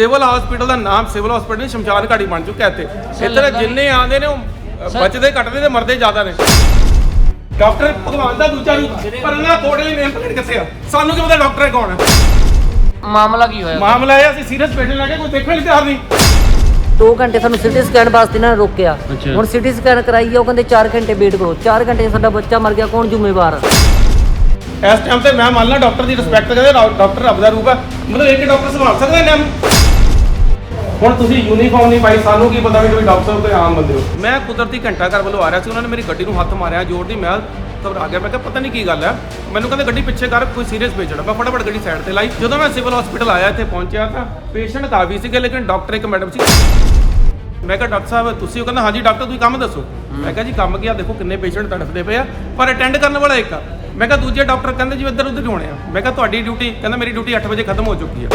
Civil hospital ਦਾ ਨਾਮ civil hospital ਨਹੀਂ ਸ਼ਮਸ਼ਾਨ ਘਾਟੀ ਬਣ ਚੁੱਕਾ ਇੱਥੇ। ਇੱਥੇ ਜਿੰਨੇ ਆਉਂਦੇ ਨੇ ਉਹ ਬਚਦੇ ਘਟਦੇ ਤੇ ਮਰਦੇ ਜ਼ਿਆਦਾ ਨੇ। ਡਾਕਟਰ ਭਗਵਾਨ ਦਾ ਦੂਜਾ ਰੂਪ ਪਰ ਇਹਨਾਂ ਕੋੜੇ ਲਈ ਨੇਮ ਪਲੇਟ ਕਿੱਥੇ ਆ? ਸਾਨੂੰ ਕੀ ਪਤਾ ਡਾਕਟਰ ਹੈ ਕੌਣ ਹੈ ਮਾਮਲਾ ਕੀ ਹੋਇਆ? ਮਾਮਲਾ ਇਹ ਅਸੀਂ ਸੀਰੀਅਸ ਪੇਸ਼ੈਂਟ ਲੈ ਕੇ ਕੋਈ ਦੇਖਣ ਲਈ ਤਿਆਰ ਨਹੀਂ। 2 ਘੰਟੇ ਸਾਨੂੰ ਸਿਟੀ ਸਕੈਨ ਵਾਸਤੇ ਨਾ ਰੋਕਿਆ। ਹੁਣ ਸਿਟੀ ਸਕੈਨ ਕਰਾਈ ਆ ਉਹ ਕਹਿੰਦੇ 4 ਘੰਟੇ ਵੇਟ ਕਰੋ। 4 ਘੰਟੇ ਸਾਡਾ ਬੱਚਾ ਮਰ ਗਿਆ ਕੌਣ ਜ਼ਿੰਮੇਵਾਰ ਆ? ਇਸ ਟਾਈਮ ਤੇ ਮੈਂ ਮੰਨ ਲਾ ਡਾਕਟਰ ਦੀ ਰਿਸਪੈਕਟ ਕਰਦੇ ਡਾਕਟਰ ਰੱਬ ਦਾ ਰੂਪ ਹੈ ਮਤਲਬ ਇੱਕ ਡਾਕਟਰ ਸੰਭਾਲ ਸਕਦੇ ਨੇ ਹੁਣ ਤੁਸੀਂ ਯੂਨੀਫਾਰਮ ਨਹੀਂ ਪਾਈ, ਸਾਨੂੰ ਕੀ ਪਤਾ ਵੀ ਤੁਸੀਂ ਡਾਕਟਰ ਸਾਹਿਬ ਕੋਈ ਆਮ ਬੰਦੇ ਹੋ। ਮੈਂ ਕੁਦਰਤੀ ਘੰਟਾ ਘਰ ਵੱਲੋਂ ਆ ਰਿਹਾ ਸੀ, ਉਹਨਾਂ ਨੇ ਮੇਰੀ ਗੱਡੀ ਨੂੰ ਹੱਥ ਮਾਰਿਆ, ਜ਼ੋਰ ਦੀ ਮੈਂ ਘਬਰਾ ਗਿਆ। ਮੈਂ ਕਿਹਾ, ਪਤਾ ਨਹੀਂ ਕੀ ਗੱਲ ਹੈ। ਮੈਨੂੰ ਕਹਿੰਦੇ, ਗੱਡੀ ਪਿੱਛੇ ਕਰ, ਕੋਈ ਸੀਰੀਅਸ ਪੇਸ਼ੈਂਟ ਮੈਂ ਫਟਾਫਟ ਗੱਡੀ ਸਾਈਡ ਤੇ ਲਾਈ। ਜਦੋਂ ਮੈਂ ਸਿਵਲ ਹਸਪੀਟਲ ਆਇਆ, ਇੱਥੇ ਪਹੁੰਚਿਆ ਤਾਂ ਪੇਸ਼ੈਂਟ ਕਾਫੀ ਸੀਗੇ, ਲੇਕਿਨ ਡਾਕਟਰ ਇੱਕ ਮੈਡਮ ਸੀ। ਮੈਂ ਕਿਹਾ, ਡਾਕਟਰ ਸਾਹਿਬ, ਤੁਸੀਂ ਉਹ ਕਹਿੰਦਾ, ਹਾਂਜੀ ਡਾਕਟਰ ਤੁਸੀਂ ਕੰਮ ਦੱਸੋ। ਮੈਂ ਕਿਹਾ, ਜੀ, ਕੰਮ ਕੀ ਆ? ਦੇਖੋ ਕਿੰਨੇ ਪੇਸ਼ੈਂਟ ਤੜਫਦੇ ਪਏ ਆ। ਪਰ ਅਟੈਂਡ ਕਰਨ ਵਾਲਾ ਇੱਕ ਆ। ਮੈਂ ਕਿਹਾ, ਦੂਜੇ ਡਾਕਟਰ ਕਹਿੰਦੇ, ਜੀ ਇੱਧਰ ਉੱਧਰ ਹੋਣੇ ਆ। ਮੈਂ ਕਿਹਾ, ਤੁਹਾਡੀ ਡਿਊਟੀ ਕਹਿੰਦਾ, ਮੇਰੀ ਡਿਊਟੀ 8 ਵਜੇ ਖਤਮ ਹੋ ਚੁੱਕੀ ਆ।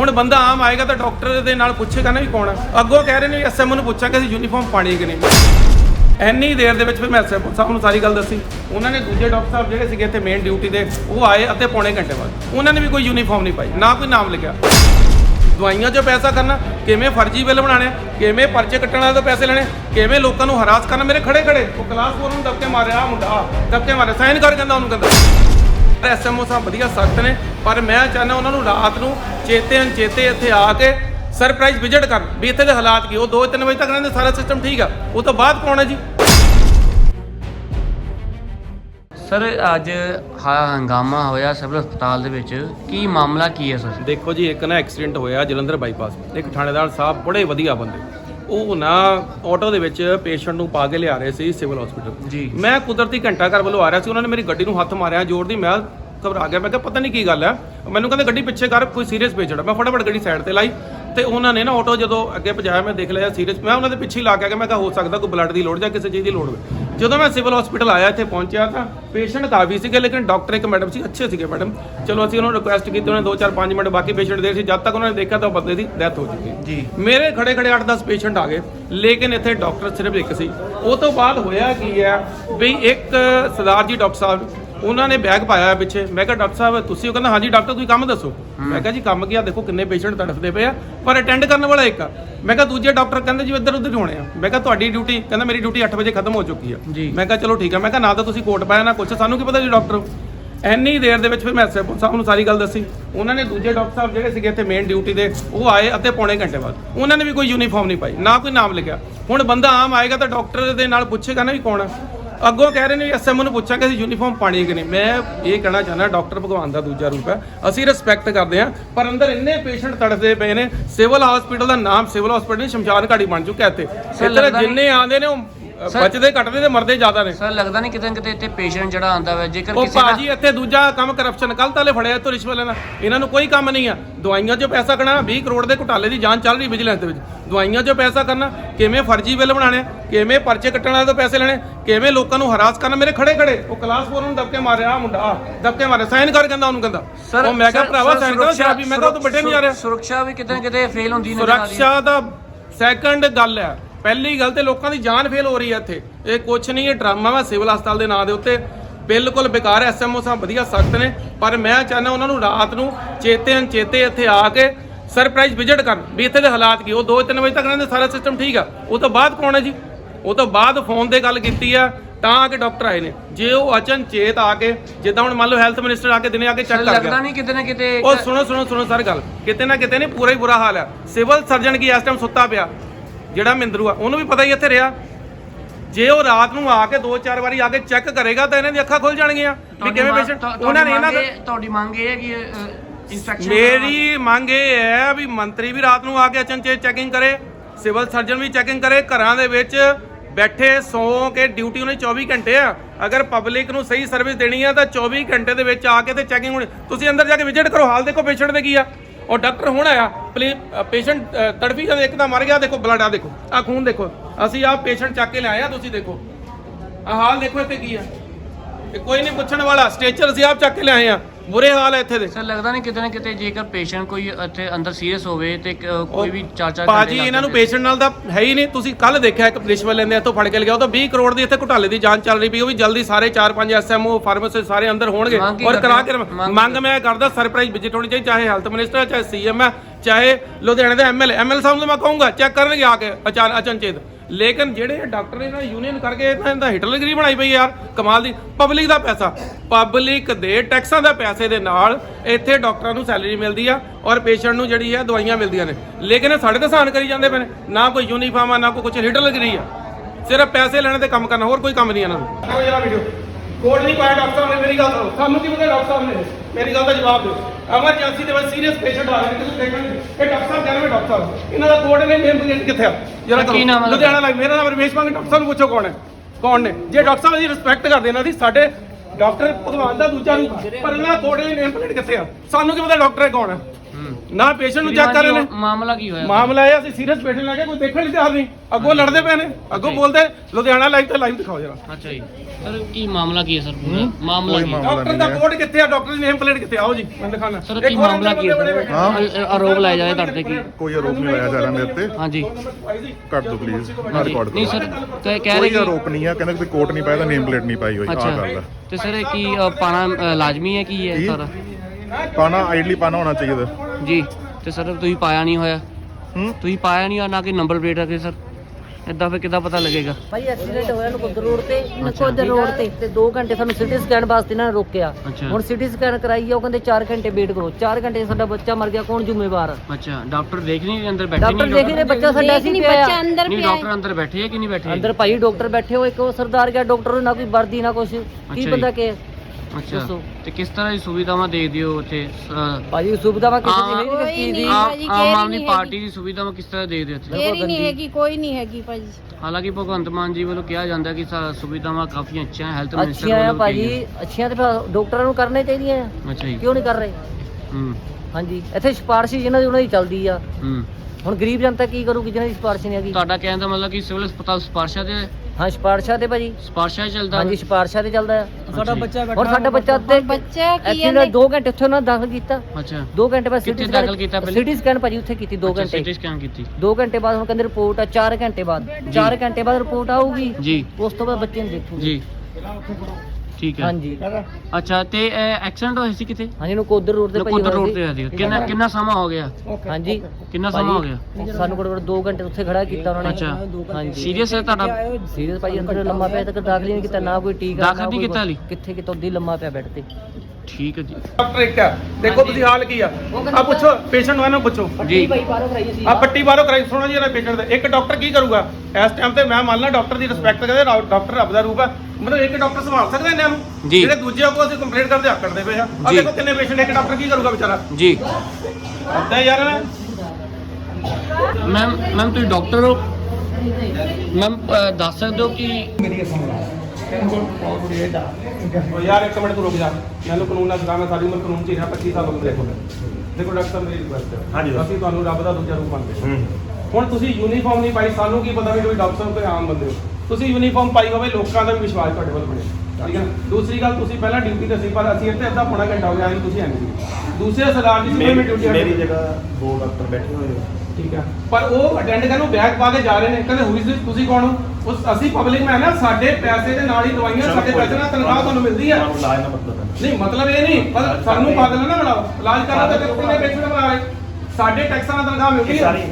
ਹੁਣ ਬੰਦਾ ਆਮ ਆਏਗਾ ਤਾਂ ਡਾਕਟਰ ਦੇ ਨਾਲ ਪੁੱਛੇਗਾ ਨਾ ਵੀ ਕੌਣ ਆ। ਅੱਗੋਂ ਕਹਿ ਰਹੇ ਨੇ ਐਸਐਮ ਨੂੰ ਪੁੱਛਾਂ ਕਿ ਅਸੀਂ ਯੂਨੀਫਾਰਮ ਪਾਣੀ ਕਿ ਨਹੀਂ। ਇੰਨੀ ਦੇਰ ਦੇ ਵਿੱਚ ਫਿਰ ਮੈਂ ਐਸਐਮ ਸਾਹਿਬ ਨੂੰ ਸਾਰੀ ਗੱਲ ਦੱਸੀ। ਉਹਨਾਂ ਨੇ ਦੂਜੇ ਡਾਕਟਰ ਸਾਹਿਬ ਜਿਹੜੇ ਸੀਗੇ ਇੱਥੇ ਮੇਨ ਡਿਊਟੀ ਦੇ, ਉਹ ਆਏ ਅਤੇ ਪੌਣੇ ਘੰਟੇ ਬਾਅਦ ਉਹਨਾਂ ਨੇ ਵੀ ਕੋਈ ਯੂਨੀਫਾਰਮ ਨਹੀਂ ਪਾਈ, ਨਾ ਕੋਈ ਨਾਮ ਲਿਖਿਆ। ਦਵਾਈਆਂ 'ਚੋਂ ਪੈਸਾ ਕਰਨਾ, ਕਿਵੇਂ ਫਰਜ਼ੀ ਬਿੱਲ ਬਣਾਣੇ ਕਿਵੇਂ ਪਰਚੇ ਕੱਟਣ ਵਾਲੇ ਤੋਂ ਪੈਸੇ ਲੈਣੇ, ਕਿਵੇਂ ਲੋਕਾਂ ਨੂੰ ਹਰਾਸ ਕਰਨਾ, ਮੇਰੇ ਖੜੇ ਖੜੇ। ਉਹ ਕਲਾਸ 4 ਨੂੰ ਦਬਕੇ ਮਾਰਿਆ, ਆਹ ਮੁੰਡਾ, ਆਹ ਦਬਕੇ ਮਾਰਿਆ ਸਾਈਨ ਕਰ ਕਹਿੰਦਾ ਉਹਨੂੰ ਕਹਿੰਦਾ। ਐਸਐਮਓ ਸਾਹਿਬ ਵਧੀਆ ਸਖਤ ਨੇ ਪਰ ਮੈਂ ਚਾਹੁੰਦਾ ਉਹਨਾਂ ਨੂੰ ਰਾਤ ਨੂੰ ਚੇਤੇ ਅਣਚੇਤੇ ਇੱਥੇ ਆ ਕੇ ਸਰਪ੍ਰਾਈਜ਼ ਵਿਜ਼ਿਟ ਕਰਨ ਵੀ ਇੱਥੇ ਦੇ ਹਾਲਾਤ ਕੀ ਉਹ 2-3 ਵਜੇ ਤੱਕ ਕਹਿੰਦੇ ਸਾਰਾ ਸਿਸਟਮ ਠੀਕ ਆ। ਉਹ ਤੋਂ ਬਾਅਦ ਕੌਣ ਹੈ ਜੀ? ਸਰ ਅੱਜ ਹਾ- ਹੰਗਾਮਾ ਹੋਇਆ ਸਿਵਲ ਹਸਪਤਾਲ ਦੇ ਵਿੱਚ। ਕੀ ਮਾਮਲਾ ਕੀ ਹੈ ਸਰ? ਦੇਖੋ ਜੀ ਇੱਕ ਨਾ ਐਕਸੀਡੈਂਟ ਹੋਇਆ ਜਲੰਧਰ ਬਾਈਪਾਸ ਇੱਕ ਥਾਣੇਦਾਰ ਸਾਹਿਬ ਬੜੇ ਵਧੀਆ ਬੰਦੇ। ਉਹ ਨਾ ਆਟੋ ਦੇ ਵਿੱਚ ਪੇਸ਼ੈਂਟ ਨੂੰ ਪਾ ਕੇ ਲਿਆ ਰਹੇ ਸੀ ਸਿਵਲ ਹਸਪੀਟਲ। ਜੀ। ਮੈਂ ਕੁਦਰਤੀ ਘੰਟਾ ਘਰ ਵੱਲੋਂ ਆ ਰਿਹਾ ਸੀ ਉਹਨਾਂ ਨੇ ਮੇਰੀ ਗੱਡੀ ਨੂੰ ਹੱਥ ਮਾਰਿਆ ਜ਼ੋਰ ਦੀ ਮੈਂ ਘਬਰਾ ਗਿਆ। ਮੈਂ ਕਿਹਾ ਪਤਾ ਨਹੀਂ ਕੀ ਗੱਲ ਹੈ। ਮੈਨੂੰ ਕਹਿੰਦੇ ਗੱਡੀ ਪਿੱਛੇ ਕਰ ਕੋਈ ਸੀਰੀਅਸ ਪੇਸ਼ੈਂਟ ਮੈਂ ਫਟਾਫਟ ਗੱਡੀ ਸਾਈਡ ਤੇ ਲਾਈ ਤੇ ਉਹਨਾਂ ਨੇ ਨਾ ਆਟੋ ਜਦੋਂ ਅੱਗੇ ਭਜਾਇਆ ਮੈਂ ਦੇਖ ਲਿਆ ਸੀਰੀਅਸ ਮੈਂ ਉਹਨਾਂ ਦੇ ਪਿੱਛੇ ਹੀ ਲਾ ਕੇ ਆ ਗਿਆ। ਮੈਂ ਕਿਹਾ ਹੋ ਸਕਦਾ ਕੋਈ ਬਲੱਡ ਦੀ ਲੋੜ ਜਾਂ ਕਿਸੇ ਚੀਜ਼ ਦੀ ਲੋੜ ਹੋਵੇ। ਜਦੋਂ ਮੈਂ ਸਿਵਲ ਹਸਪੀਟਲ ਆਇਆ ਇੱਥੇ ਪਹੁੰਚਿਆ ਤਾਂ ਪੇਸ਼ੈਂਟ ਕਾਫੀ ਸੀਗੇ ਲੇਕਿਨ ਡਾਕਟਰ ਇੱਕ ਮੈਡਮ ਸੀ ਅੱਛੇ ਸੀਗੇ ਮੈਡਮ ਚਲੋ ਅਸੀਂ ਉਹਨਾਂ ਨੂੰ ਰਿਕੁਐਸਟ ਕੀਤੀ ਉਹਨੇ 2 4 5 ਮਿੰਟ ਬਾਕੀ ਪੇਸ਼ੈਂਟ ਦੇ ਸੀ ਜਦ ਤੱਕ ਉਹਨਾਂ ਨੇ ਦੇਖਿਆ ਤਾਂ ਉਹ ਬੰਦੇ ਦੀ ਡੈਥ ਹੋ ਚੁੱਕੀ ਜੀ। ਮੇਰੇ ਖੜੇ ਖੜੇ 8-10 ਪੇਸ਼ੈਂਟ ਆ ਗਏ ਲੇਕਿਨ ਇੱਥੇ ਡਾਕਟਰ ਸਿਰਫ ਇੱਕ ਸੀ। ਉਹ ਤੋਂ ਬਾਅਦ ਹੋਇਆ ਕੀ ਹੈ ਵੀ ਇੱਕ ਸਰਦਾਰ ਜੀ ਡਾਕਟਰ ਸਾਹਿਬ ਉਹਨਾਂ ਨੇ ਬੈਗ ਪਾਇਆ ਹੋਇਆ ਪਿੱਛੇ। ਮੈਂ ਕਿਹਾ ਡਾਕਟਰ ਸਾਹਿਬ ਤੁਸੀਂ ਉਹ ਕਹਿੰਦਾ ਹਾਂਜੀ ਡਾਕਟਰ ਤੁਸੀਂ ਕੰਮ ਦੱਸੋ। ਮੈਂ ਕਿਹਾ ਜੀ ਕੰਮ ਕੀ ਆ? ਦੇਖੋ ਕਿੰਨੇ ਪੇਸ਼ੈਂਟ ਤੜਫਦੇ ਪਏ ਆ। ਪਰ ਅਟੈਂਡ ਕਰਨ ਵਾਲਾ ਇੱਕ ਆ। ਮੈਂ ਕਿਹਾ ਦੂਜੇ ਡਾਕਟਰ ਕਹਿੰਦੇ ਜੀ ਇੱਧਰ ਉੱਧਰ ਹੋਣੇ ਆ। ਮੈਂ ਕਿਹਾ ਤੁਹਾਡੀ ਡਿਊਟੀ ਕਹਿੰਦਾ ਮੇਰੀ ਡਿਊਟੀ 8 ਵਜੇ ਖਤਮ ਹੋ ਚੁੱਕੀ ਆ। ਮੈਂ ਕਿਹਾ ਚਲੋ ਠੀਕ ਆ। ਮੈਂ ਕਿਹਾ ਨਾ ਤਾਂ ਤੁਸੀਂ ਕੋਟ ਪਾਇਆ ਨਾ ਕੁਛ। ਸਾਨੂੰ ਕੀ ਪਤਾ ਜੀ ਡਾਕਟਰ? ਇੰਨੀ ਦੇਰ ਦੇ ਵਿੱਚ ਫਿਰ ਮੈਂ ਐਸਐਫ ਸਾਹਿਬ ਨੂੰ ਸਾਰੀ ਗੱਲ ਦੱਸੀ। ਉਹਨਾਂ ਨੇ ਦੂਜੇ ਡਾਕਟਰ ਸਾਹਿਬ ਜਿਹੜੇ ਸੀਗੇ ਇੱਥੇ ਮੇਨ ਡਿਊਟੀ ਦੇ ਉਹ ਆਏ ਅਤੇ ਪੌਣੇ ਘੰਟੇ ਬਾਅਦ। ਉਹਨਾਂ ਨੇ ਵੀ ਕੋਈ ਯੂਨੀਫਾਰਮ ਨਹੀਂ ਪਾਈ ਨਾ ਕੋਈ ਨਾਮ ਲਿਖਿਆ। ਹੁਣ ਬੰਦਾ ਆਮ ਆਏਗਾ ਤਾਂ ਡਾਕਟਰ ਦੇ ਨਾਲ ਪੁੱਛੇਗਾ ਨਾ ਵੀ ਕੌਣ ਆ। ਅੱਗੋਂ ਕਹਿ ਰਹੇ ਨੇ ਵੀ ਐਸਐਮ ਨੂੰ ਪੁੱਛਾਂ ਕਿ ਅਸੀਂ ਯੂਨੀਫਾਰਮ ਪਾਣੀ ਕਿ ਨਹੀਂ। ਮੈਂ ਇਹ ਕਹਿਣਾ ਚਾਹੁੰਦਾ ਡਾਕਟਰ ਭਗਵਾਨ ਦਾ ਦੂਜਾ ਰੂਪ ਹੈ। ਅਸੀਂ ਰਿਸਪੈਕਟ ਕਰਦੇ ਹਾਂ ਪਰ ਅੰਦਰ ਇੰਨੇ ਪੇਸ਼ੈਂਟ ਤੜਫਦੇ ਪਏ ਨੇ ਸਿਵਲ ਹਸਪੀਟਲ ਦਾ ਨਾਮ ਸਿਵਲ ਹਸਪੀਟਲ ਨਹੀਂ ਸ਼ਮਸ਼ਾਨ ਘਾਟੀ ਬਣ ਚੁੱਕਾ ਇੱਥੇ। ਇੱਥੇ ਜਿੰਨੇ ਆਉਂਦੇ ਨੇ ਉਹ ਸਰ- ਬਚਦੇ ਘਟਦੇ ਤੇ ਮਰਦੇ ਜ਼ਿਆਦਾ ਨੇ। ਸਰ ਲੱਗਦਾ ਨਹੀਂ ਕਿਤੇ ਨਾ ਕਿਤੇ ਇੱਥੇ ਪੇਸ਼ੈਂਟ ਜਿਹੜਾ ਆਂਦਾ ਵਾ ਜੇਕਰ ਉਹ ਕਿਸੇ ਦਾ ਭਾਜੀ ਇੱਥੇ ਦੂਜਾ ਕੰਮ ਕਰਪਸ਼ਨ ਕੱਲ ਤਾਲੇ ਫੜਿਆ ਤੋਂ ਰਿਸ਼ਵਤ ਲੈਣਾ। ਇਹਨਾਂ ਨੂੰ ਕੋਈ ਕੰਮ ਨਹੀਂ ਆ। ਦਵਾਈਆਂ 'ਚੋਂ ਪੈਸਾ ਕਢਾਉਣਾ 20 ਕਰੋੜ ਦੇ ਘੁਟਾਲੇ ਦੀ ਜਾਂਚ ਚੱਲ ਰਹੀ ਵਿਜੀਲੈਂਸ ਦੇ ਵਿੱਚ। ਦਵਾਈਆਂ 'ਚੋਂ ਪੈਸਾ ਕਰਨਾ ਕਿਵੇਂ ਫਰਜ਼ੀ ਬਿੱਲ ਬਣਾਣੇ ਕਿਵੇਂ ਪਰਚੇ ਕੱਟਣ ਵਾਲੇ ਤੋਂ ਪੈਸੇ ਲੈਣੇ ਕਿਵੇਂ ਲੋਕਾਂ ਨੂੰ ਹਰਾਸ ਕਰਨਾ। ਮੇਰੇ ਖੜੇ ਖੜੇ ਉਹ ਕਲਾਸ 4 ਨੂੰ ਦਬਕੇ ਮਾਰਿਆ ਆਹ ਮੁੰਡਾ ਆਹ ਦਬਕੇ ਮਾਰਿਆ ਸਾਈਨ ਕਰ ਕਹਿੰਦਾ ਉਹਨੂੰ ਕਹਿੰਦਾ। ਉਹ ਮੈਂ ਕਿਹਾ ਸਰ- ਭਰਾਵਾ ਸਰ, ਸਾਈਨ ਕਰੋ ਸੁਰੱਖਿਆ- ਸ਼ਰਾਬੀ ਮੈਂ ਕਿਹਾ ਤਾਂ ਬੱਟੇ ਨਹੀਂ ਆ ਰਿਹਾ। ਸੁਰੱਖਿਆ ਵੀ ਕਿਤੇ ਨਾ ਕਿਤੇ ਫੇਲ ਹੁੰਦੀ ਨਜ਼ਰ ਆ ਰਹੀ ਹੈ। ਸੁਰੱਖਿਆ ਦਾ ਸੈਕੰਡ ਗੱਲ ਹੈ ਪਹਿਲੀ ਗੱਲ ਤੇ ਲੋਕਾਂ ਦੀ ਜਾਨ ਫੇਲ ਹੋ ਰਹੀ ਹੈ ਇੱਥੇ। ਇਹ ਕੁਛ ਨਹੀਂ ਇਹ ਡਰਾਮਾ ਵਾ ਸਿਵਲ ਹਸਪਤਾਲ ਦੇ ਨਾਂ ਦੇ ਉੱਤੇ। ਬਿਲਕੁਲ ਬੇਕਾਰ ਐਸਐਮਓ ਸਾਹਿਬ ਵਧੀਆ ਸਖਤ ਨੇ ਪਰ ਮੈਂ ਚਾਹੁੰਦਾ ਉਹਨਾਂ ਨੂੰ ਰਾਤ ਨੂੰ ਚੇਤੇ ਅਣਚੇਤੇ ਇੱਥੇ ਆ ਕੇ ਸਰਪ੍ਰਾਈਜ਼ ਵਿਜ਼ਿਟ ਕਰਨ ਵੀ ਇੱਥੇ ਦੇ ਹਾਲਾਤ ਕੀ। ਉਹ 2-3 ਵਜੇ ਤੱਕ ਕਹਿੰਦੇ ਸਾਰਾ ਸਿਸਟਮ ਠੀਕ ਆ। ਉਹ ਤੋਂ ਬਾਅਦ ਕੌਣ ਹੈ ਜੀ? ਉਹ ਤੋਂ ਬਾਅਦ ਫੋਨ ਤੇ ਗੱਲ ਕੀਤੀ ਆ ਤਾਂ ਆ ਕੇ ਡਾਕਟਰ ਆਏ ਨੇ। ਜੇ ਉਹ ਅਚਨਚੇਤ ਆ ਕੇ ਜਿੱਦਾਂ ਹੁਣ ਮੰਨ ਲਓ ਹੈਲਥ ਮਿਨਿਸਟਰ ਆ ਕੇ ਦਿਨੇ ਆ ਕੇ ਚੈੱਕ ਕਰ ਲੱਗਦਾ ਗਿਆ। ਨਹੀਂ ਕਿਤੇ ਨਾ ਕਿਤੇ ਉਹ ਸੁਣੋ ਸੁਣੋ ਸੁਣੋ ਸਰ ਗੱਲ। ਕਿਤੇ ਨਾ ਕਿਤੇ ਨੇ ਪੂਰਾ ਹੀ ਬੁਰਾ ਹਾਲ ਹੈ ਸਿਵਲ ਸਰਜਨ ਕੀ ਇਸ ਟਾਈਮ ਸੁੱਤਾ ਪਿਆ। ਜਿਹੜਾ ਮਿੰਦਰੂ ਆ ਉਹਨੂੰ ਵੀ ਪਤਾ ਹੀ ਇੱਥੇ ਰਿਹਾ। ਜੇ ਉਹ ਰਾਤ ਨੂੰ ਆ ਕੇ ਦੋ ਚਾਰ ਵਾਰੀ ਆ ਕੇ ਚੈੱਕ ਕਰੇਗਾ ਤਾਂ ਇਹਨਾਂ ਦੀ ਅੱਖਾਂ ਖੁੱਲ ਜਾਣਗੀਆਂ ਵੀ ਕਿਵੇਂ ਪੇਸ਼ੈਂਟ ਉਹਨਾਂ ਨੇ ਇਹਨਾਂ ਦਾ ਤੁਹਾਡੀ ਮੰਗ ਇਹ ਹੈ ਕਿ ਇਨਸਟਰਕਸ਼ਨ ਮੇਰੀ ਮੰਗ ਇਹ ਹੈ ਵੀ ਮੰਤਰੀ ਵੀ ਰਾਤ ਨੂੰ ਆ ਕੇ ਅਚਨਚੇਤ ਚੈਕਿੰਗ ਕਰੇ ਸਿਵਲ ਸਰਜਨ ਵੀ ਚੈਕਿੰਗ ਕਰੇ ਘਰਾਂ ਦੇ ਵਿੱਚ ਬੈਠੇ ਸੌ ਕੇ ਡਿਊਟੀ ਉਹਨੇ 24 ਘੰਟੇ ਆ। ਅਗਰ ਪਬਲਿਕ ਨੂੰ ਸਹੀ ਸਰਵਿਸ ਦੇਣੀ ਆ ਤਾਂ 24 ਘੰਟੇ ਦੇ ਵਿੱਚ ਆ ਕੇ ਤੇ ਚੈਕਿੰਗ ਹੋਣੀ ਤੁਸੀਂ ਅੰਦਰ ਜਾ ਕੇ ਵਿਜ਼ਿਟ ਕਰੋ ਹਾਲ ਦੇਖੋ ਪੇਸ਼ੈਂਟ ਦੇ ਕੀ ਆ। ਉਹ ਡਾਕਟਰ ਹੁਣ ਆਇਆ ਪੇਸ਼ੈਂਟ ਤੜਫੀ ਜਦ ਇੱਕ ਤਾਂ ਮਰ ਗਿਆ, ਦੇਖੋ ਬਲੱਡ ਆ, ਦੇਖੋ। ਆ ਖੂਨ ਦੇਖੋ। ਅਸੀਂ ਆ ਪੇਸ਼ੈਂਟ ਚੱਕ ਕੇ ਲਿਆਏ ਆ, ਤੁਸੀਂ ਦੇਖੋ। ਆ ਹਾਲ ਦੇਖੋ ਇੱਥੇ ਕੀ ਆ। ਇਹ ਕੋਈ ਨਹੀਂ ਪੁੱਛਣ ਵਾਲਾ ਸਟੇਚਰ ਅਸੀਂ ਆਪ ਚੱਕ ਕੇ ਲਿਆਏ ਆ। ਬੁਰੇ ਹਾਲ ਹੈ ਇੱਥੇ ਦੇ। ਸਰ ਲੱਗਦਾ ਨਹੀਂ ਕਿਤੇ ਨਾ ਕਿਤੇ ਜੇਕਰ ਪੇਸ਼ੈਂਟ ਕੋਈ ਇੱਥੇ ਅੰਦਰ ਸੀਰੀਅਸ ਹੋਵੇ ਤੇ ਕੋਈ ਵੀ ਚਾਰ ਬਾਜੀ ਇਹਨਾਂ ਨੂੰ ਪੇਸ਼ੈਂਟ ਨਾਲ ਤਾਂ ਹੈ ਹੀ ਨਹੀਂ। ਤੁਸੀਂ ਕੱਲ ਦੇਖਿਆ ਇੱਕ ਰਿਸ਼ਵਤ ਲੈਂਦੇ ਇੱਥੋਂ ਫੜ ਕੇ ਲਿਆ। ਉਹ ਤਾਂ 20 ਕਰੋੜ ਦੀ ਇੱਥੇ ਘੁਟਾਲੇ ਦੀ ਜਾਂਚ ਚੱਲ ਰਹੀ ਪਈ। ਉਹ ਵੀ ਜਲਦੀ ਸਾਰੇ 4-5 ਐਸਐਮਓ ਫਾਰਮਾਸਿਸਟ ਸਾਰੇ ਅੰਦਰ ਹੋਣਗੇ। ਮੰਗ ਔਰ ਕਰਾ? ਕੇ ਮੰਗ ਮੰਗ ਮੈਂ ਕਰਦਾ ਸਰਪ੍ਰਾਈਜ਼ ਵਿਜ਼ਿਟ ਹੋਣੀ ਚਾਹੀਦੀ ਚਾਹੇ ਹੈਲਥ ਮਿਨਿਸਟਰ ਚਾਹੇ ਸੀਐਮ ਹੈ ਚਾਹੇ ਲੁਧਿਆਣੇ ਦੇ ਐਮਐਲਏ ਐਮਐਲ ਸਾਹਿਬ ਨੂੰ ਮੈਂ ਕਹੂੰਗਾ ਚੈੱਕ ਕਰਨਗੇ ਆ ਕੇ ਅਚਾਨ ਅਚਨਚੇਤ। ਲੇਕਿਨ ਜਿਹੜੇ ਡਾਕਟਰ ਨੇ ਨਾ ਯੂਨੀਅਨ ਕਰਕੇ ਇਹਨਾਂ ਦਾ ਹਿਟਲਰਗਰੀ ਬਣਾਈ ਪਈ ਯਾਰ, ਕਮਾਲ ਦੀ ਪਬਲਿਕ ਦਾ ਪੈਸਾ ਪਬਲਿਕ ਦੇ ਟੈਕਸਾਂ ਦਾ ਪੈਸੇ ਦੇ ਨਾਲ ਇੱਥੇ ਡਾਕਟਰਾਂ ਨੂੰ ਸੈਲਰੀ ਮਿਲਦੀ ਆ ਔਰ ਪੇਸ਼ੈਂਟ ਨੂੰ ਜਿਹੜੀ ਹੈ ਦਵਾਈਆਂ ਮਿਲਦੀਆਂ ਨੇ। ਲੇਕਿਨ ਇਹ ਸਾਡੇ ਤੇ ਸਹਾਨ ਕਰੀ ਜਾਂਦੇ ਪਏ ਨੇ, ਨਾ ਕੋਈ ਯੂਨੀਫਾਰਮ ਆ, ਨਾ ਕੋਈ ਕੁਝ ਹਿਟਲਰਗਰੀ ਆ। ਸਿਰਫ ਪੈਸੇ ਲੈਣ ਤੇ ਕੰਮ ਕਰਨਾ, ਹੋਰ ਕੋਈ ਕੰਮ ਨਹੀਂ ਇਹਨਾਂ ਨੂੰ। ਕੋਡ ਨਹੀਂ ਪਾਇਆ ਡਾਕਟਰ ਸਾਹਿਬ ਨੇ ਮੇਰੀ ਗੱਲ ਸੁਣੋ। ਸਾਨੂੰ ਕੀ ਪਤਾ ਡਾਕਟਰ ਸਾਹਿਬ ਨੇ? ਮੇਰੀ ਗੱਲ ਦਾ ਜਵਾਬ ਦਿਓ। ਐਮਰਜੈਂਸੀ ਦੇ ਵਿੱਚ ਸੀਰੀਅਸ ਪੇਸ਼ੈਂਟ ਆ ਰਹੇ ਨੇ ਤੁਸੀਂ ਦੇਖਣ ਇਹ ਡਾਕਟਰ ਸਾਹਿਬ ਕਹਿੰਦੇ ਡਾਕਟਰ ਸਾਹਿਬ। ਇਹਨਾਂ ਦਾ ਕੋਡ ਨੇ ਪਲੇਟ ਕਿੱਥੇ ਆ? ਜਰਾ ਕੀ ਨਾਮ ਹੈ ਕਰੋ ਲੁਧਿਆਣਾ ਲਾਈਵ ਮੇਰਾ ਨਾਮ ਰਮੇਸ਼ ਮੰਗ ਡਾਕਟਰ ਸਾਹਿਬ ਨੂੰ ਪੁੱਛੋ ਕੌਣ ਹੈ। ਕੌਣ ਨੇ? ਜੇ ਡਾਕਟਰ ਸਾਹਿਬ ਦੀ ਰਿਸਪੈਕਟ ਕਰਦੇ ਇਹਨਾਂ ਦੀ ਸਾਡੇ ਡਾਕਟਰ ਭਗਵਾਨ ਦਾ ਦੂਜਾ ਰੂਪ। ਪਰ ਇਹਨਾਂ ਦਾ ਕੋਡ ਨੇ ਨੇਮ ਪਲੇਟ ਕਿੱਥੇ ਆ? ਸਾਨੂੰ ਕੀ ਪਤਾ ਡਾਕਟਰ ਕੌਣ ਹੂੰ? ਨਾ ਪੇਸ਼ੈਂਟ ਨੂੰ ਚੈੱਕ ਕਰ ਰਹੇ ਨੇ। ਮਾਮਲਾ ਕੀ ਹੋਇਆ? ਮਾਮਲਾ ਇਹ ਆ, ਅਸੀਂ ਸੀਰੀਅਸ ਪੇਸ਼ੈਂਟ ਲੈ ਕੇ ਕੋਈ ਦੇਖਣ ਲਈ ਤਿਆਰ ਨਹੀਂ। ਅੱਗੋਂ ਲੜਦੇ ਪਏ ਨੇ ਅੱਗੋਂ ਬੋਲਦੇ ਲੁਧਿਆਣਾ ਲਾਈਵ ਤੇ ਲਾਈਵ ਦਿਖਾਓ ਜਰਾ। ਅੱਛਾ ਜੀ। ਸਰ ਕੀ ਮਾਮਲਾ ਕੀ ਹੈ ਸਰ ਪੂਰਾ? ਮਾਮਲਾ ਕੀ ਹੈ? ਡਾਕਟਰ ਦਾ ਕੋਡ ਕਿੱਥੇ ਆ? ਡਾਕਟਰ ਦੀ ਨੇਮ ਪਲੇਟ ਕਿੱਥੇ ਆ? ਆਓ ਜੀ ਮੈਂ ਦਿਖਾਣਾ ਸਰ ਕੀ ਮਾਮਲਾ ਕੀ ਹੈ ਸਰ? ਆ- ਆਰੋਪ ਲਾਇਆ ਜਾਏ ਤੁਹਾਡੇ ਤੇ ਕੀ? ਕੋਈ ਆਰੋਪ ਨਹੀਂ ਲਾਇਆ ਜਾ ਰਿਹਾ ਮੇਰੇ ਉੱਤੇ ਹਾਂਜੀ। ਕੱਟ ਦਿਓ ਪਲੀਜ਼ ਨਾ। ਰਿਕਾਰਡ ਨਹੀਂ ਕਰੋ ਸਰ ਕਹਿ ਕਹਿ ਰਹੇ ਕੋਈ ਕਿ ਆਰੋਪ ਨਹੀਂ ਆ ਕਹਿੰਦੇ ਕਿ ਕੋਰਟ ਨਹੀਂ ਪਾਇਆ ਤਾਂ ਨੇਮ ਪਲੇਟ ਨਹੀਂ ਪਾਈ ਹੋਈ ਆਹ ਅੱਛਾ। ਗੱਲ ਆ ਤੇ ਸਰ ਇਹ ਕੀ ਅ, ਪਾਣਾ ਅ, ਲਾਜ਼ਮੀ ਹੈ ਕੀ ਹੈ ਕੀ? ਸਾਰਾ? ਪਾਣਾ ਆਈਡਲੀ ਪਾਣਾ ਹੋਣਾ ਚਾਹੀਦਾ। ਜੀ ਤੇ ਸਰ ਤੁਸੀਂ ਪਾਇਆ ਨਹੀਂ ਹੋਇਆ। ਹੂੰ? ਤੁਸੀਂ ਪਾਇਆ ਨਹੀਂ ਆ ਨਾ ਕਿ ਨੰਬਰ ਪਲੇਟ ਰੱਖੇ ਸਰ। ਇਦਾਂ ਫਿਰ ਕਿੱਦਾਂ ਪਤਾ ਲੱਗੇਗਾ? ਭਾਈ ਐਕਸੀਡੈਂਟ ਹੋਇਆ ਨਕੋਦਰ ਰੋਡ ਤੇ ਨਕੋਦਰ ਰੋਡ ਤੇ ਤੇ 2 ਘੰਟੇ ਸਾਨੂੰ ਸਿਟੀ ਸਕੈਨ ਵਾਸਤੇ ਨੇ ਰੋਕਿਆ। ਹੁਣ ਸਿਟੀ ਸਕੈਨ ਕਰਾਈ ਆ ਉਹ ਕਹਿੰਦੇ 4 ਘੰਟੇ ਵੇਟ ਕਰੋ। 4 ਘੰਟੇ ਸਾਡਾ ਬੱਚਾ ਮਰ ਗਿਆ ਕੌਣ ਜ਼ਿੰਮੇਵਾਰ ਆ? ਅੱਛਾ ਡਾਕਟਰ ਦੇਖ ਨਹੀਂ ਅੰਦਰ ਬੈਠੇ ਡਾਕਟਰ ਨਹੀਂ ਦੇਖ ਰਹੇ ਬੱਚਾ ਸਾਡਾ ਸੀ ਨਹੀਂ ਪਿਆ। ਬੱਚਾ ਆ। ਅੰਦਰ ਨਹੀਂ ਪਿਆ। ਡਾਕਟਰ ਅੰਦਰ ਬੈਠੇ ਹੈ ਕਿ ਨਹੀਂ ਬੈਠੇ? ਅੰਦਰ ਭਾਈ ਡਾਕਟਰ ਬੈਠੇ ਹੋ ਇੱਕ ਉਹ ਸਰਦਾਰ ਗਿਆ ਡਾਕਟਰ ਨਾ ਕੋਈ ਵਰਦੀ ਨਾ ਕੁਛ। ਕੀ। ਬੰਦਾ ਕਿ ਅੱਛਾ। ਦੱਸੋ। ਤੇ ਕਿਸ ਤਰ੍ਹਾਂ ਦੀ ਸੁਵਿਧਾਵਾਂ ਦੇ ਦਿਓ ਉੱਥੇ ਭਾਜੀ ਸੁਵਿਧਾਵਾਂ ਕਿਸੇ ਦੀ ਹੈ ਕੋਈ ਨਹੀਂ ਚੀਜ਼ ਦੀ ਨਹੀਂ। ਆਮ ਭਾਜੀ, ਆਮ ਕਿਹੜੀ ਆਦਮੀ ਨਹੀਂ ਪਾਰਟੀ ਦੀ ਸੁਵਿਧਾਵਾਂ ਕਿਸ ਤਰ੍ਹਾਂ ਦੇ ਦਿਓ ਉੱਥੇ? ਤੇਰੀ ਨਹੀਂ ਹੈਗੀ ਕੋਈ ਨਹੀਂ ਹੈਗੀ ਭਾਜੀ। ਹਾਲਾਂਕਿ ਭਗਵੰਤ ਮਾਨ ਜੀ ਵੱਲੋਂ ਕਿਹਾ ਜਾਂਦਾ ਕਿ ਸਾ- ਸੁਵਿਧਾਵਾਂ ਕਾਫੀ ਅੱਛੀਆਂ ਹੈਲਥ ਮਿਨਿਸਟਰ ਅੱਛੀਆਂ ਆ ਵੱਲੋਂ ਭਾਜੀ ਕਹੀਆਂ। ਅੱਛੀਆਂ ਤੇ ਫਿਰ ਡਾਕਟਰਾਂ ਨੂੰ ਕਰਨੇ ਚਾਹੀਦੀਆਂ ਆ। ਅੱਛਾ ਜੀ। ਕਿਉਂ ਨਹੀਂ ਕਰ ਰਹੇ? ਹੂੰ। ਹਾਂਜੀ ਇੱਥੇ ਸਿਫਾਰਿਸ਼ ਹੀ ਜਿਹਨਾਂ ਦੀ ਉਹਨਾਂ ਦੀ ਚੱਲਦੀ ਆ। ਹੂੰ। ਹੁਣ ਗਰੀਬ ਜਨਤਾ ਕੀ ਕਰੂਗੀ ਜਿਹਨਾਂ ਦੀ ਸਿਫਾਰਿਸ਼ ਨਹੀਂ ਹੈਗੀ? ਤੁਹਾਡਾ ਕਹਿਣ ਦਾ ਮਤਲਬ ਕਿ ਸਿਵਲ ਹਸਪਤਾਲ ਸਿਫਾਰਸ਼ਾਂ ਦੇ ਹਾਂ ਸਿਫਾਰਿਸ਼ਾਂ ਤੇ ਭਾਜੀ। ਸਿਫਾਰਸ਼ਾਂ 'ਚ ਚੱਲਦਾ। ਹਾਂਜੀ ਸਿਫਾਰਿਸ਼ਾਂ ਤੇ ਚੱਲਦਾ। ਆ ਸਾਡਾ ਬੱਚਾ ਔਰ ਸਾਡਾ ਬੱਚਾ ਤੇ ਬੱਚਾ ਕੀ ਐਕਚੁਅਲੀ ਹੈ 2 ਘੰਟੇ ਉੱਥੇ ਉਹਨਾਂ ਦਾਖਲ ਕੀਤਾ। ਅੱਛਾ। 2 ਘੰਟੇ ਬਾਅਦ ਕਿੱਥੇ ਸਿਟੀ ਦਾਖਲ ਕੀਤਾ ਪਹਿਲੇ? ਸਿਟੀ ਸਕੈਨ ਭਾਜੀ ਉੱਥੇ ਕੀਤੀ 2 ਘੰਟੇ। ਸਿਟੀ ਸਕੈਨ ਕੀਤੀ। 2 ਘੰਟੇ ਬਾਅਦ ਹੁਣ ਕਹਿੰਦੇ ਰਿਪੋਰਟ ਆ 4 ਘੰਟੇ ਬਾਅਦ। 4 ਘੰਟੇ ਬਾਅਦ ਰਿਪੋਰਟ ਆਊਗੀ। ਜੀ। ਉਸ ਤੋਂ ਬਾਅਦ ਬੱਚੇ ਨੂੰ ਦੇਖੂਗੇ ਜੀ। ਠੀਕ ਹੈ। ਹਾਂਜੀ। ਅੱਛਾ ਤੇ ਐਕਸੀਡੈਂਟ ਹੋਇਆ ਸੀ ਕਿਤੇ? ਹਾਂਜੀ ਨੂੰ ਕੋਦਰ ਰੋਡ ਤੇ ਭਾਜੀ ਨਕੋਦਰ ਰੋਡ ਤੇ ਹੋਇਆ ਸੀ। ਕਿੰਨਾ ਕਿੰਨਾ ਸਮਾਂ ਹੋ ਗਿਆ। ਹਾਂਜੀ। ਕਿੰਨਾ ਸਮਾਂ ਹੋ ਗਿਆ? ਸਾਨੂੰ ਕੋਲ 2 ਘੰਟੇ ਉੱਥੇ ਖੜਾ ਕੀਤਾ ਉਹਨਾਂ ਨੇ। ਅੱਛਾ। ਹਾਂਜੀ। ਸੀਰੀਅਸ ਹੈ ਤੁਹਾਡਾ? ਸੀਰੀਅਸ ਭਾਜੀ ਅੰਦਰ ਲੰਮਾ ਪਿਆ ਤੱਕ ਦਾਖਲ ਨਹੀਂ ਕੀਤਾ ਨਾ ਕੋਈ ਟੀਕਾ ਦਾਖਲ ਨਹੀਂ ਕੀਤਾ ਹਾਲੀ? ਕਿੱਥੇ ਕਿਤੋਂ ਦੀ ਲੰਮਾ ਪਿਆ ਬੈੱਡ ਤੇ। ਠੀਕ ਹੈ ਜੀ। ਡਾਕਟਰ ਇੱਕ ਆ। ਦੇਖੋ ਤੁਸੀਂ ਹਾਲ ਕੀ ਆ। ਆ ਪੁੱਛੋ ਪੇਸ਼ੈਂਟ ਨੂੰ ਇਹਨਾਂ ਪੁੱਛੋ। ਜੀ। ਭਾਈ ਬਾਹਰੋਂ ਕਰਾਈ ਸੀ ਆ ਪੱਟੀ ਬਾਹਰੋਂ ਕਰਾਈ ਸੁਣੋ ਜੀ ਇਹਦਾ ਪੇਸ਼ੈਂਟ ਦਾ। ਇੱਕ ਡਾਕਟਰ ਕੀ ਕਰੂਗਾ? ਇਸ ਟਾਈਮ ਤੇ ਮੈਂ ਮੰਨ ਲਾ ਡਾਕਟਰ ਦੀ ਰਿਸਪੈਕਟ ਕਰਦੇ ਡਾਕਟਰ ਰੱਬ ਦਾ ਰੂਪ ਆ। ਮਤਲਬ ਇੱਕ ਡਾਕਟਰ ਸੰਭਾਲ ਸਕਦੇ ਇਹਨਾਂ ਨੂੰ। ਜਿਹੜੇ ਦੂਜੇ ਕੋਲ ਅਸੀਂ ਕੰਪਲੇਂਟ ਕਰਦੇ ਆਕੜਦੇ ਪਏ ਆ। ਆ। ਦੇਖੋ ਕਿੰਨੇ ਪੇਸ਼ੈਂਟ ਇੱਕ ਡਾਕਟਰ ਕੀ ਕਰੂਗਾ ਵਿਚਾਰਾ? ਜੀ। ਅੱਧਾ ਯਾਰ ਮੈਂ ਮੈਮ ਮੈਮ ਤੁਸੀਂ ਡਾਕਟਰ ਹੋ? ਮੈਮ ਦੱਸ ਸਕਦੇ ਹੋ ਕਿ ਉਹ ਯਾਰ ਇੱਕ ਮਿੰਟ ਤੂੰ ਰੁਕ ਜਾ। ਮੈਨੂੰ ਕਾਨੂੰਨ ਨਾਲ ਸਿਖਾ ਮੈਂ ਸਾਰੀ ਉਮਰ ਕਾਨੂੰਨ 'ਚ ਹੀ ਰਿਹਾ 25 ਸਾਲ ਹੋ ਗਏ ਦੇਖੋ ਦੇਖੋ ਡਾਕਟਰ ਸਾਹਿਬ ਮੇਰੀ ਰਿਕੁਐਸਟ ਹੈ ਹਾਂਜੀ। ਅਸੀਂ ਤੁਹਾਨੂੰ ਰੱਬ ਦਾ ਦੂਜਾ ਰੂਪ ਮੰਨਦੇ ਹਾਂ। ਹੂੰ। ਹੁਣ ਤੁਸੀਂ ਯੂਨੀਫਾਰਮ ਨਹੀਂ ਪਾਈ ਸਾਨੂੰ ਕੀ ਪਤਾ ਵੀ ਕੋਈ ਡਾਕਟਰ ਸਾਹਿਬ ਕੋਈ ਆਮ ਬੰਦੇ ਹੋ। ਤੁਸੀਂ ਯੂਨੀਫਾਰਮ ਪਾਈ ਹੋਵੇ ਲੋਕਾਂ ਦਾ ਵੀ ਵਿਸ਼ਵਾਸ ਤੁਹਾਡੇ ਵੱਲ ਬਣੇ। ਠੀਕ ਹੈ? ਦੂਸਰੀ ਗੱਲ ਤੁਸੀਂ ਪਹਿਲਾਂ ਡਿਊਟੀ ਤੇ ਸੀ ਪਰ ਅਸੀਂ ਇੱਥੇ ਅੱਧਾ ਪੌਣਾ ਘੰਟਾ ਹੋ ਗਿਆ ਆਏ ਤੁਸੀਂ ਐਂਡ ਦੂਸਰੇ ਸਰਦਾਰ ਜੀ ਸੀ ਮੈਂ ਡਿਊਟੀ ਮੇਰੀ ਜਗ੍ਹਾ ਦੋ ਡਾਕਟਰ ਬੈਠੇ ਹੋਏ ਆ। ਠੀਕ ਹੈ ਪਰ ਉਹ ਅਟੈਂਡ ਕਰਨ ਨੂੰ ਬੈਗ ਪਾ ਕੇ ਜਾ ਰਹੇ ਨੇ। ਕਹਿੰਦੇ ਹੁਈ ਤੁਸੀਂ ਕੌਣ ਹੋ? ਉਸ ਅਸੀਂ ਪਬਲਿਕ ਮੈਂ ਨਾ ਸਾਡੇ ਪੈਸੇ ਦੇ ਨਾਲ ਹੀ ਦਵਾਈਆਂ ਸਾਡੇ ਪੈਸੇ ਨਾਲ ਤਨਖਾਹ ਤੁਹਾਨੂੰ ਮਿਲਦੀ ਹੈ ਤੁਹਾਨੂੰ ਇਲਾਜ ਦਾ ਮਤਲਬ ਹੈ। ਨਹੀਂ ਮਤਲਬ ਇਹ ਨਹੀਂ ਪਰ ਸਾਨੂੰ ਪਾਗਲ ਨਾ ਬਣਾਓ। ਇਲਾਜ ਕਰਨਾ ਤਾਂ ਕਿਤੇ ਨੇ ਪੇਸ਼ੈਂਟ ਬਣਾ ਰਹੇ। ਸਾਡੇ ਟੈਕਸਾਂ ਨਾਲ ਤਨਖਾਹ ਮਿਲਦੀ ਹੈ ਸਾਰੀ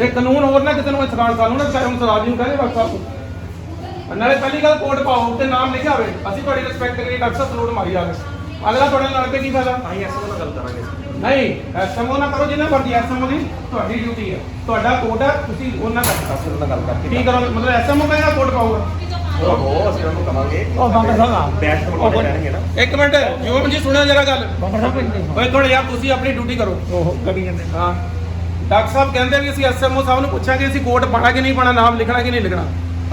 ਇਹ ਕਾਨੂੰਨ ਹੋਰ ਨਾ ਕਿਸੇ ਨੂੰ ਸਿਖਾਉਣ ਸਾਨੂੰ ਨਾ ਚਾਹੇ ਹੁਣ ਸਰਾਜ ਨੂੰ ਕਹੇ ਬਸ ਸਾਹਿਬ ਨਾਲੇ ਪਹਿਲੀ ਗੱਲ ਕੋਡ ਪਾਓ ਤੇ ਨਾਮ ਲਿਖਿਆ ਹੋਵੇ। ਅਸੀਂ ਤੁਹਾਡੀ ਰਿਸਪੈਕਟ ਕਰੀਏ ਡਾਕਟਰ ਸਾਹਿਬ ਸਲੂਟ ਮਾਰੀ ਜਾਵੇ। ਅਗਲਾ ਤੁਹਾਡੇ ਨਾਲ ਲੜ ਕੇ ਫਾਇਦਾ? ਅਸੀਂ ਐਸਾ ਨਾਲ ਗੱਲ ਕਰਾਂਗੇ। ਨਹੀਂ ਐਸਐਮਓ ਨਾ ਕਰੋ ਜਿੰਨਾ ਮਰਜ਼ੀ ਐਸਐਮਓ ਦੀ ਤੁਹਾਡੀ ਡਿਊਟੀ ਹੈ ਤੁਹਾਡਾ ਕੋਡ ਹੈ ਤੁਸੀਂ ਉਹਨਾਂ ਦਾ ਅਸਲ ਨਾਲ ਗੱਲ ਕਰਕੇ ਕੀ ਕਰੋਗੇ? ਮਤਲਬ ਐਸਐਮਓ ਕਹਿੰਦਾ ਕੋਡ ਪਾਊਗਾ? ਉਹ ਅਸੀਂ ਉਹਨੂੰ ਕਵਾਂਗੇ। ਉਹ ਬੰਦਾ ਸਾਹਿਬ ਬੈਠ ਕੇ ਬੁਲਾਉਣੇ ਪੈਣਗੇ ਨਾ। ਇੱਕ ਮਿੰਟ ਜੋਮ ਜੀ ਸੁਣਿਓ ਜਰਾ ਗੱਲ। ਓਏ ਥੋੜਾ ਯਾਰ ਤੁਸੀਂ ਆਪਣੀ ਡਿਊਟੀ ਕਰੋ। ਉਹ ਕਰੀ ਜਾਂਦੇ। ਹਾਂ। ਡਾਕਟਰ ਸਾਹਿਬ ਕਹਿੰਦੇ ਵੀ ਅਸੀਂ ਐਸਐਮਓ ਸਾਹਿਬ ਨੂੰ ਪੁੱਛਾਂਗੇ ਅਸੀਂ ਕੋਡ ਪਾਣਾ ਕਿ ਨਹੀਂ ਪਾਣਾ ਨਾਮ ਲਿਖਣਾ ਕਿ ਨਹੀਂ ਲਿਖਣਾ।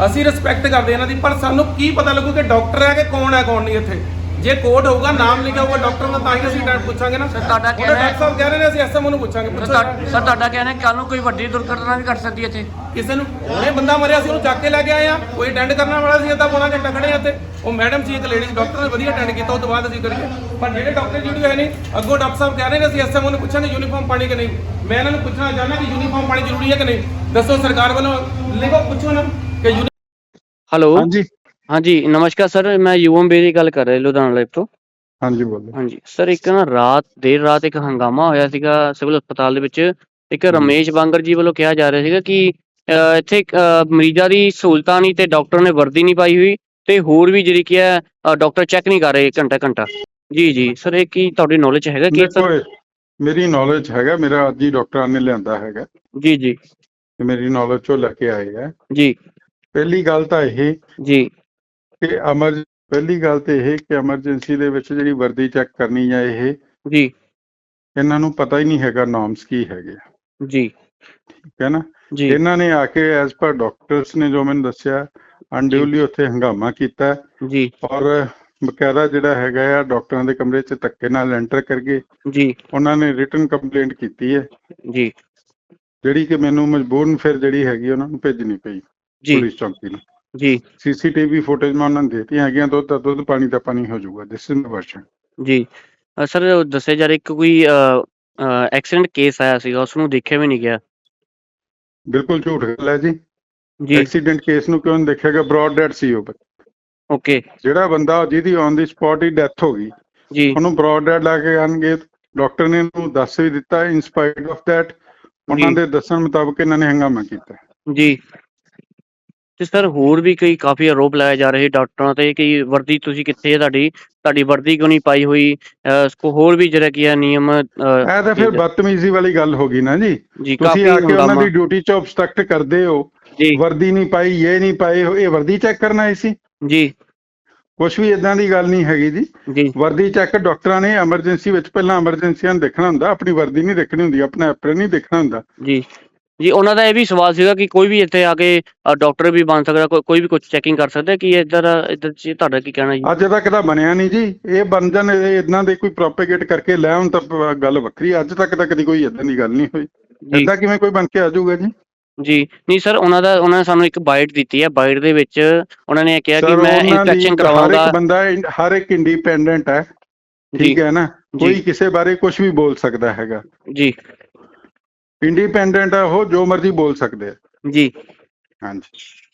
ਅਸੀਂ ਰਿਸਪੈਕਟ ਕਰਦੇ ਇਹਨਾਂ ਦੀ ਪਰ ਸਾਨੂੰ ਕੀ ਪਤਾ ਲੱਗੂ ਕਿ ਡਾਕਟਰ ਹੈ ਕਿ ਕੌਣ ਹੈ ਕੌਣ ਨਹੀਂ ਇੱਥੇ? ਜੇ ਕੋਡ ਹੋਊਗਾ ਨਾਮ ਲਿਖਿਆ ਹੋਊਗਾ ਡਾਕਟਰ ਦਾ ਤਾਂ ਹੀ ਅਸੀਂ ਡਾਕਟਰ ਪੁੱਛਾਂਗੇ ਨਾ। ਸਰ, ਤੁਹਾਡਾ ਕਹਿਣਾ ਹੈ- ਡਾਕਟਰ ਸਾਹਿਬ ਕਹਿ ਰਹੇ ਨੇ ਅਸੀਂ ਐਸਐਮਓ ਨੂੰ ਪੁੱਛਾਂਗੇ। ਸਰ ਪੁੱਛੋ। ਤੁਹਾ- ਸਰ ਤੁਹਾਡਾ ਕਹਿਣਾ ਹੈ ਕੱਲ ਨੂੰ ਕੋਈ ਵੱਡੀ ਦੁਰਘਟਨਾ ਵੀ ਘਟ ਸਕਦੀ ਹੈ ਇੱਥੇ? ਕਿਸੇ ਨੂੰ ਉਹਨੇ ਬੰਦਾ ਮਰਿਆ ਸੀ ਉਹਨੂੰ ਚੱਕ ਕੇ ਲੈ ਕੇ ਆਏ ਆ। ਕੋਈ ਅਟੈਂਡ ਕਰਨ ਵਾਲਾ ਸੀ ਅੱਧਾ ਪੌਣਾ ਘੰਟਾ ਖੜੇ ਆ ਇੱਥੇ। ਉਹ ਮੈਡਮ ਸੀ ਇੱਕ ਲੇਡੀਜ਼ ਡਾਕਟਰ ਨੇ ਵਧੀਆ ਅਟੈਂਡ ਕੀਤਾ ਉਸ ਤੋਂ ਬਾਅਦ ਅਸੀਂ ਕਰੀਏ। ਪਰ ਜਿਹੜੇ ਡਾਕਟਰ ਜਿਹੜੀ ਹੈ ਨਹੀਂ ਅੱਗੋਂ ਡਾਕਟਰ ਸਾਹਿਬ ਕਹਿ ਰਹੇ ਨੇ ਅਸੀਂ ਐਸਐਮਓ ਨੂੰ ਪੁੱਛਾਂਗੇ ਯੂਨੀਫਾਰਮ ਪਾਣੀ ਕਿ ਨਹੀਂ। ਮੈਂ ਇਹਨਾਂ ਨੂੰ ਪੁੱਛਣਾ ਚਾਹੁੰਦਾ ਕਿ ਯੂਨੀਫਾਰਮ ਪਾਣੀ ਜ਼ਰੂਰੀ ਹੈ ਕਿ ਨਹੀਂ? ਦੱਸੋ ਸਰਕਾਰ ਵੱਲੋਂ ਲਿਖੋ ਪੁੱਛੋ ਨਾ ਕਿ ਯੂਨੀ ਹੈਲੋ। ਹਾਂਜੀ। ਹਾਂਜੀ ਨਮਸਕਾਰ ਸਰ ਮੈਂ ਯੂਐਮ ਬੇਰੀ ਗੱਲ ਕਰ ਰਿਹਾ ਲੁਧਿਆਣਾ ਲਾਈਵ ਤੋਂ। ਹਾਂਜੀ ਬੋਲੋ। ਹਾਂਜੀ ਸਰ ਇੱਕ ਨਾ ਰਾਤ ਦੇਰ ਰਾਤ ਇੱਕ ਹੰਗਾਮਾ ਹੋਇਆ ਸੀਗਾ ਸਿਵਲ ਹਸਪਤਾਲ ਦੇ ਵਿੱਚ। ਇੱਕ ਰਮੇਸ਼ ਬਾਂਗਰ ਜੀ ਵੱਲੋਂ ਕਿਹਾ ਜਾ ਰਿਹਾ ਸੀਗਾ ਕਿ ਇੱਥੇ ਮਰੀਜ਼ਾਂ ਦੀ ਸਹੂਲਤਾਂ ਨਹੀਂ ਤੇ ਡਾਕਟਰ ਨੇ ਵਰਦੀ ਨਹੀਂ ਪਾਈ ਹੋਈ ਤੇ ਹੋਰ ਵੀ ਜਿਹੜੀ ਕੀ ਹੈ ਡਾਕਟਰ ਚੈੱਕ ਨਹੀਂ ਕਰ ਰਹੇ ਘੰਟਾ ਘੰਟਾ। ਜੀ ਜੀ ਸਰ ਇਹ ਕੀ ਤੁਹਾਡੀ ਨੌਲੇਜ ਹੈਗਾ ਕੀ ਦੇਖੋ ਸਰ ਇਹ ਮੇਰੀ ਨੌਲੇਜ ਹੈਗਾ ਮੇਰਾ ਅੱਜ ਹੀ ਡਾਕਟਰਾਂ ਨੇ ਲਿਆਂਦਾ ਹੈਗਾ। ਜੀ ਜੀ। ਤੇ ਮੇਰੀ ਨੌਲੇਜ ਚੋਂ ਲੈ ਕੇ ਆਏ ਹੈ ਜੀ। ਪਹਿਲੀ ਗੱਲ ਤਾਂ ਇਹ ਜੀ। ਕਿ ਅਮਰ ਪਹਿਲੀ ਗੱਲ ਤੇ ਇਹ ਕਿ ਐਮਰਜੈਂਸੀ ਦੇ ਵਿੱਚ ਜਿਹੜੀ ਵਰਦੀ ਚੈੱਕ ਕਰਨੀ ਹੈ ਇਹ ਜੀ। ਇਹਨਾਂ ਨੂੰ ਪਤਾ ਹੀ ਨਹੀਂ ਹੈਗਾ ਨਾਰਮਸ ਕੀ ਹੈਗੇ ਆ, ਜੀ। ਠੀਕ ਹੈ ਨਾ? ਜੀ। ਇਹਨਾਂ ਨੇ ਆ ਕੇ ਐਜ਼ ਪਰ ਡਾਕਟਰਸ ਨੇ ਜੋ ਮੈਨੂੰ ਦੱਸਿਆ ਅਨਡਿਊਲੀ ਉੱਥੇ ਹੰਗਾਮਾ ਕੀਤਾ। ਹੈ ਜੀ। ਔਰ ਬਕਾਇਦਾ ਜਿਹੜਾ ਹੈਗਾ ਆ ਡਾਕਟਰਾਂ ਦੇ ਕਮਰੇ 'ਚ ਧੱਕੇ ਨਾਲ ਐਂਟਰ ਕਰਕੇ ਜੀ। ਉਹਨਾਂ ਨੇ ਰਿਟਨ ਕੰਪਲੇਂਟ ਕੀਤੀ ਹੈ। ਜੀ। ਜਿਹੜੀ ਕਿ ਮੈਨੂੰ ਮਜਬੂਰਨ ਫਿਰ ਜਿਹੜੀ ਹੈਗੀ ਉਹਨਾਂ ਨੂੰ ਭੇਜਣੀ ਪਈ ਜੀ। ਪੁਲਿਸ ਚੌਂਕੀ ਨੂੰ। ਜੀ। ਸੀਸੀਟੀਵੀ ਫੁਟੇਜ ਮੈਂ ਉਹਨਾਂ ਨੂੰ ਦੇਤੀਆਂ ਹੈਗੀਆਂ ਦੁੱਧ ਦਾ ਦੁੱਧ ਪਾਣੀ ਦਾ ਪਾਣੀ ਹੋ ਜਾਊਗਾ ਦਿਸ ਇਜ਼ ਵਰਸ਼ਨ ਜੀ। ਅ, ਸਰ ਉਹ ਦੱਸਿਆ ਜਾ ਰਿਹਾ ਇੱਕ ਕੋਈ ਐਕਸੀਡੈਂਟ ਕੇਸ ਆਇਆ ਸੀਗਾ ਉਸ ਨੂੰ ਦੇਖਿਆ ਵੀ ਨਹੀਂ ਗਿਆ। ਬਿਲਕੁਲ ਝੂਠ ਗੱਲ ਹੈ ਜੀ। ਜੀ। ਐਕਸੀਡੈਂਟ ਕੇਸ ਨੂੰ ਕਿਉਂ ਨਹੀਂ ਦੇਖਿਆਗਾ ਬ੍ਰੌਡ ਡੈਡ ਸੀ ਉਹ ਓਕੇ ਜਿਹੜਾ ਬੰਦਾ ਜਿਹਦੀ ਔਨ ਦੀ ਸਪੌਟ ਹੀ ਡੈਥ ਹੋ ਗਈ ਜੀ। ਉਹਨੂੰ ਬ੍ਰੌਡ ਡੈਡ ਲਾ ਕੇ ਆਣਗੇ। ਡਾਕਟਰ ਨੇ ਉਹਨੂੰ ਦੱਸ ਵੀ ਦਿੱਤਾ ਇਨ ਸਪਾਈਟ ਆਫ ਥੈਟ ਉਹਨਾਂ ਜੀ। ਦੇ ਦੱਸਣ ਮੁਤਾਬਕ ਇਹਨਾਂ ਨੇ ਹੰਗਾਮਾ ਕੀਤਾ। ਜੀ। ਤੇ ਸਰ ਹੋਰ ਵੀ ਕਈ ਕਾਫੀ ਆਰੋਪ ਲਾਏ ਜਾ ਰਹੇ ਡਾਕਟਰਾਂ ਤੇ ਕਿ ਵਰਦੀ ਤੁਸੀਂ ਕਿੱਥੇ ਹੈ ਤੁਹਾਡੀ? ਤੁਹਾਡੀ ਵਰਦੀ ਕਿਉਂ ਨਹੀਂ ਪਾਈ ਹੋਈ? ਅ, ਕੋ ਹੋਰ ਵੀ ਜਿਹੜਾ ਕੀ ਹੈ ਨਿਯਮ ਇਹ ਤਾਂ ਫਿਰ ਜੀ, ਬਦਤਮੀਜ਼ੀ ਵਾਲੀ ਗੱਲ ਹੋ ਗਈ ਨਾ ਜੀ। ਜੀ ਤੁਸੀਂ ਕਾਫੀ ਆ ਕੇ ਉਹਨਾਂ ਹੰਗਾਮਾ। ਦੀ ਡਿਊਟੀ 'ਚ obstruct ਕਰਦੇ ਹੋ। ਜੀ। ਵਰਦੀ ਨਹੀਂ ਪਾਈ ਇਹ ਨਹੀਂ ਪਾਏ ਇਹ ਵਰਦੀ ਚੈੱਕ ਕਰਨ ਆਏ ਸੀ? ਜੀ। ਕੁਝ ਵੀ ਇਦਾਂ ਦੀ ਗੱਲ ਨਹੀਂ ਹੈਗੀ ਜੀ। ਜੀ। ਵਰਦੀ ਚੈੱਕ ਡਾਕਟਰਾਂ ਨੇ ਐਮਰਜੈਂਸੀ ਵਿੱਚ ਪਹਿਲਾਂ ਐਮਰਜੈਂਸੀਆਂ ਨੂੰ ਦੇਖਣਾ ਹੁੰਦਾ ਆਪਣੀ ਵਰਦੀ ਨਹੀਂ ਦੇਖਣੀ ਹੁੰਦੀ ਆਪਣਾ ਐਪਰਨ ਨਹੀਂ ਦੇਖਣਾ ਹੁੰਦਾ। ਜੀ। ਜੀ ਉਹਨਾਂ ਦਾ ਇਹ ਵੀ ਸਵਾਲ ਸੀਗਾ ਕਿ ਕੋਈ ਵੀ ਇੱਥੇ ਆ ਕੇ ਡਾਕਟਰ ਵੀ ਬਣ ਸਕਦਾ ਕੋਈ ਕੋਈ ਵੀ ਕੁਝ ਚੈਕਿੰਗ ਕਰ ਸਕਦਾ ਕਿ ਇੱਧਰ ਇੱਧਰ ਚ ਤੁਹਾਡਾ ਕੀ ਕਹਿਣਾ ਜੀ? ਅੱਜ ਤੱਕ ਤਾਂ ਬਣਿਆ ਨਹੀਂ ਜੀ। ਇਹ ਬਣ ਜਾਣ ਇਹ ਇਦਾਂ ਦੇ ਕੋਈ ਪ੍ਰੋਪੇਗੇਟ ਕਰਕੇ ਲੈ ਆਉਣ ਤਾਂ ਪ- ਗੱਲ ਵੱਖਰੀ ਅੱਜ ਤੱਕ ਤਾਂ ਕਦੀ ਕੋਈ ਇਦਾਂ ਦੀ ਗੱਲ ਨਹੀਂ ਹੋਈ। ਜੀ। ਇਦਾਂ ਕਿਵੇਂ ਕੋਈ ਬਣ ਕੇ ਆ ਜਾਊਗਾ ਜੀ? ਜੀ। ਨਹੀਂ ਸਰ ਉਹਨਾਂ ਦਾ ਉਹਨਾਂ ਨੇ ਸਾਨੂੰ ਇੱਕ ਬਾਈਟ ਦਿੱਤੀ ਹੈ। ਬਾਈਟ ਦੇ ਵਿੱਚ ਉਹਨਾਂ ਨੇ ਇਹ ਕਿਹਾ ਕਿ Sir, ਮੈਂ ਉਹਨਾਂ ਦੀ ਇਨਸਪੈਕਸ਼ਨ ਹਰ ਇੱਕ ਬੰਦਾ ਇਨ- ਹਰ ਇੱਕ ਇੰਡੀਪੈਂਡੈਂਟ ਹੈ। ਠੀਕ ਹੈ ਨਾ? ਕੋਈ ਕਿਸੇ ਬਾਰੇ ਕੁਝ ਵੀ ਬੋਲ ਸਕਦਾ ਹੈਗਾ। ਜੀ। ਇੰਡੀਪੈਂਡੈਂਟ ਹੈ ਉਹ ਜੋ ਮਰਜ਼ੀ ਬੋਲ ਸਕਦੇ ਆ। ਜੀ। ਹਾਂਜੀ।